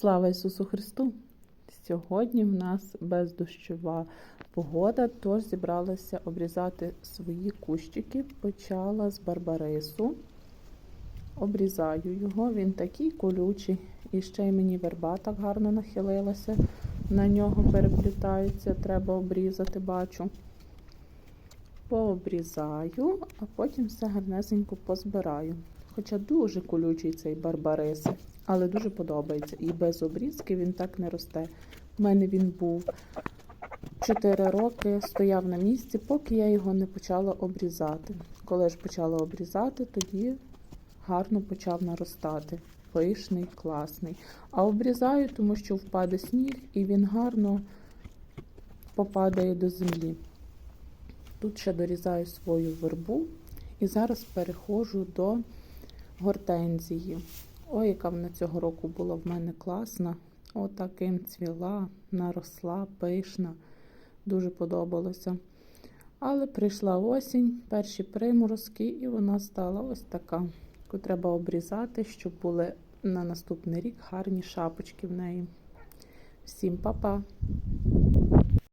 Слава Ісусу Христу! Сьогодні в нас бездощова погода, тож зібралася обрізати свої кущики. Почала з барбарису. Обрізаю його, він такий колючий. І ще й мені верба так гарно нахилилася. На нього переплітаються, треба обрізати, бачу. Пообрізаю, а потім все гарнесенько позбираю. Хоча дуже колючий цей барбарис, але дуже подобається. І без обрізки він так не росте. У мене він був 4 роки, стояв на місці, поки я його не почала обрізати. Коли ж почала обрізати, тоді гарно почав наростати. Пишний, класний. А обрізаю, тому що впаде сніг і він гарно попадає до землі. Тут ще дорізаю свою вербу і зараз переходжу до гортензії. Ой, яка вона цього року була в мене класна. Отаким цвіла, наросла, пишна. Дуже подобалося. Але прийшла осінь, перші приморозки, і вона стала ось така, яку треба обрізати, щоб були на наступний рік гарні шапочки в неї. Всім па-па!